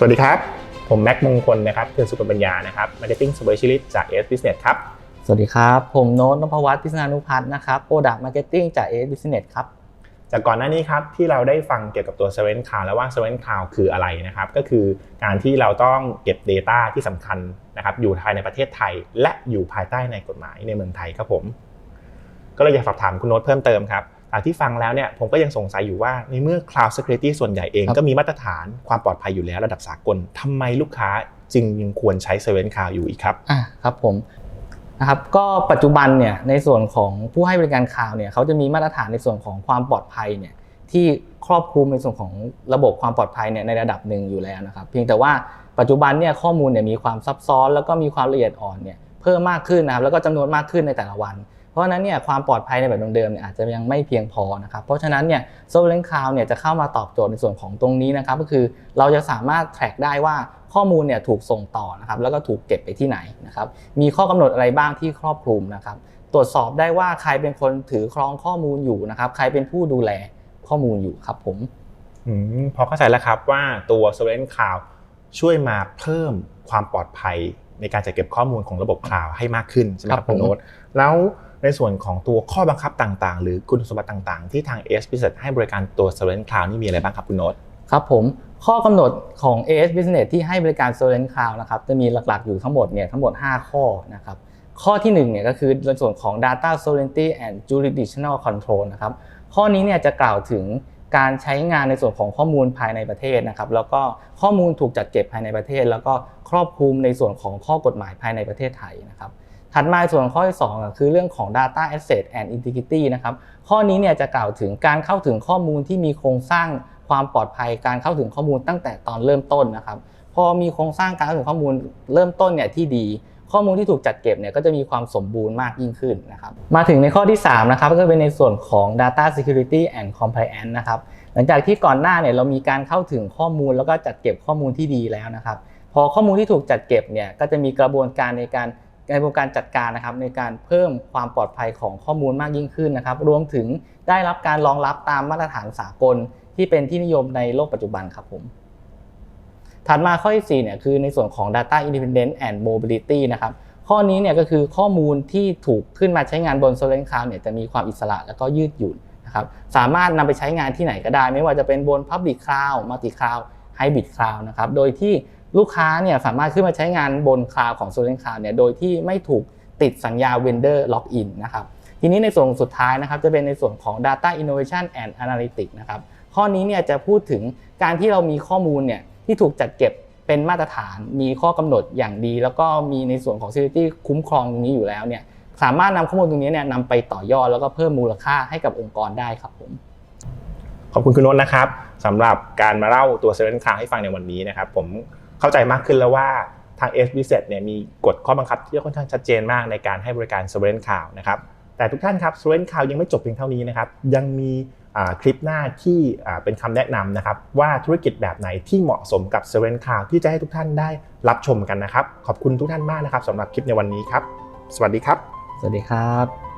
วัสดีครับ ผมแม็กมงคลนะครับเพื่อนสุขปัญญานะครับ Marketing Specialist จาก AS Business ครับ สวัสดีครับ ผมโน้ตนพวัฒน์พิษณานุพัฒน์นะครับ Product Marketing จาก AS Business ครับ จากก่อนหน้านี้ครับที่เราได้ฟังเกี่ยวกับตัว s e r v e n t Cloud แล้วว่า s e r v e n t Cloud คืออะไรนะครับ ก็คือการที่เราต้องเก็บ Data ที่สำคัญนะครับอยู่ภายในประเทศไทย และอยู่ภายใต้ในกฎหมายในเมืองไทยครับผม ก็เลยอยากสอบถามคุณโน้ตเพิ่มเติมครับจาก ที่ฟังแล้วเนี่ยผมก็ยังสงสัยอยู่ว่าในเมื่อ Cloud Security ส่วนใหญ่เองครับก็มีมาตรฐานความปลอดภัยอยู่แล้วระดับสากลทำไมลูกค้าจึงยังควรใช้ s e r v e n t Cloud อยู่อีกครับอะครับผมนะครับก็ปัจจุบันเนี่ยในส่วนของผู้ให้บริการข่าวเนี่ยเขาจะมีมาตรฐานในส่วนของความปลอดภัยเนี่ยที่ครอบคลุมในส่วนของระบบความปลอดภัยเนี่ยในระดับหนึ่งอยู่แล้วนะครับ เพียงแต่ว่าปัจจุบันเนี่ยข้อมูลเนี่ยมีความซับซ้อน แล้วก็มีความละเอียดอ่อนเนี่ยเพิ่มมากขึ้นนะครับแล้วก็จำนวนมากขึ้นในแต่ละวัน เพราะฉะนั้นเนี่ยความปลอดภัยในแบบเดิมๆเนี่ยอาจจะยังไม่เพียงพอนะครับเพราะฉะนั้นเนี่ย Sovereign Cloud เนี่ยจะเข้ามาตอบโจทย์ในส่วนของตรงนี้นะครับก็คือเราจะสามารถ track ได้ว่าข้อมูลเนี่ยถูกส่งต่อนะครับแล้วก็ถูกเก็บไปที่ไหนนะครับมีข้อกำหนดอะไรบ้างที่ครอบคลุมนะครับตรวจสอบได้ว่าใครเป็นคนถือครองข้อมูลอยู่นะครับใครเป็นผู้ดูแลข้อมูลอยู่ครับผมอืมพอเข้าใจแล้วครับว่าตัว s o v e r e i g n Cloud ช่วยมาเพิ่มความปลอดภัยในการจัดเก็บข้อมูลของระบบ Cloud ให้มากขึ้นใช่ไหมคครัรับบผมคุณโน้ตแล้ว ในส่วนของตัวข้อบังคับต่างๆ หรือคุณสมบัติต่างๆ ที่ทาง AS Business ให้บริการตัว s o v e r e i g n Cloud นี่มีอะไรบ้างครับคุณโน้ตครับผมข้อกำหนดของ AS Business ที่ให้บริการ Sovereign Cloud นะครับจะมีหลักๆอยู่ทั้งหมดเนี่ยทั้งหมด 5 ข้อนะครับข้อที่1เนี่ยก็คือในส่วนของ Data Sovereignty and Jurisdictional Control นะครับข้อนี้เนี่ยจะกล่าวถึงการใช้งานในส่วนของข้อมูลภายในประเทศนะครับแล้วก็ข้อมูลถูกจัดเก็บภายในประเทศ แล้วก็ครอบคลุมในส่วนของข้อกฎหมายภายในประเทศไทยนะครับ ถัดมาส่วนข้อที่2อะคือเรื่องของ data asset and integrity นะครับข้อนี้เนี่ยจะกล่าวถึงการเข้าถึงข้อมูลที่มีโครงสร้างความปลอดภัยการเข้าถึงข้อมูลตั้งแต่ตอนเริ่มต้นนะครับพอมีโครงสร้างการเข้าถึงข้อมูลเริ่มต้นเนี่ยที่ดี ข้อมูลที่ถูกจัดเก็บเนี่ยก็จะมีความสมบูรณ์มากยิ่งขึ้นนะครับมาถึงในข้อที่3นะครับก็เป็นในส่วนของ data security and compliance นะครับหลังจากที่ก่อนหน้าเนี่ยเรามีการเข้าถึงข้อมูลแล้วก็จัดเก็บข้อมูลที่ดีแล้วนะครับพอข้อมูลที่ถูกจัดเก็บเนี่ยก็จะมีกระบวนการในการ ระบวนการจัดการนะครับในการเพิ่มความปลอดภัยของข้อมูลมากยิ่งขึ้นนะครับ รวมถึงได้รับการรองรับตามมาตรฐานสากลที่เป็นที่นิยมในโลกปัจจุบันครับผมถัดมาข้อที่4เนี่ยคือในส่วนของ data independence and mobility นะครับข้อนี้เนี่ยก็คือข้อมูลที่ถูกขึ้นมาใช้งานบน Sovereign Cloud เนี่ยจะมีความอิสระและก็ยืดหยุ่นนะครับสามารถนำไปใช้งานที่ไหนก็ได้ ไม่ว่าจะเป็นบน Public Cloud Multi Cloud Hybrid Cloud นะครับโดยที่ ลูกค้าเนี่ยสามารถขึ้นมาใช้งานบนคลาวของ Sovereign Cloud เนี่ยโดยที่ไม่ถูกติดสัญญา Vendor Login นะครับทีนี้ในส่วนสุดท้ายนะครับจะเป็นในส่วนของ Data Innovation and Analytics นะครับข้อนี้เนี่ยจะพูดถึงการที่เรามีข้อมูลเนี่ยที่ถูกจัดเก็บเป็นมาตรฐาน มีข้อกำหนดอย่างดี แล้วก็มีในส่วนของ Security คุ้มครองตรงนี้อยู่แล้วเนี่ยสามารถนำข้อมูลตรงนี้เนี่ยนำไปต่อยอดแล้วก็เพิ่มมูลค่าให้กับองค์กรได้ครับผมขอบคุณคุณโน้ตนะครับสำหรับการมาเล่าตัว s e r v e n t Cloud ให้ฟังในวันนี้นะครับผม เข้าใจมากขึ้นแล้วว่าทาง s b s เนี่ยมีกฎข้อบังคับที่ค่อนข้างชัดเจนมากในการให้บริการ s e r v e n t Cloud นะครับแต่ทุกท่านครับ s e r v e n t Cloud ยังไม่จบเพียงเท่านี้นะครับยังมีคลิปหน้าที่เป็นคำแนะนำนะครับว่าธุรกิจแบบไหนที่เหมาะสมกับ s e r v e n t Cloud ที่จะให้ทุกท่านได้รับชมกันนะครับ ขอบคุณทุกท่านมากนะครับสำหรับคลิปในวันนี้ครับ สวัสดีครับ สวัสดีครับ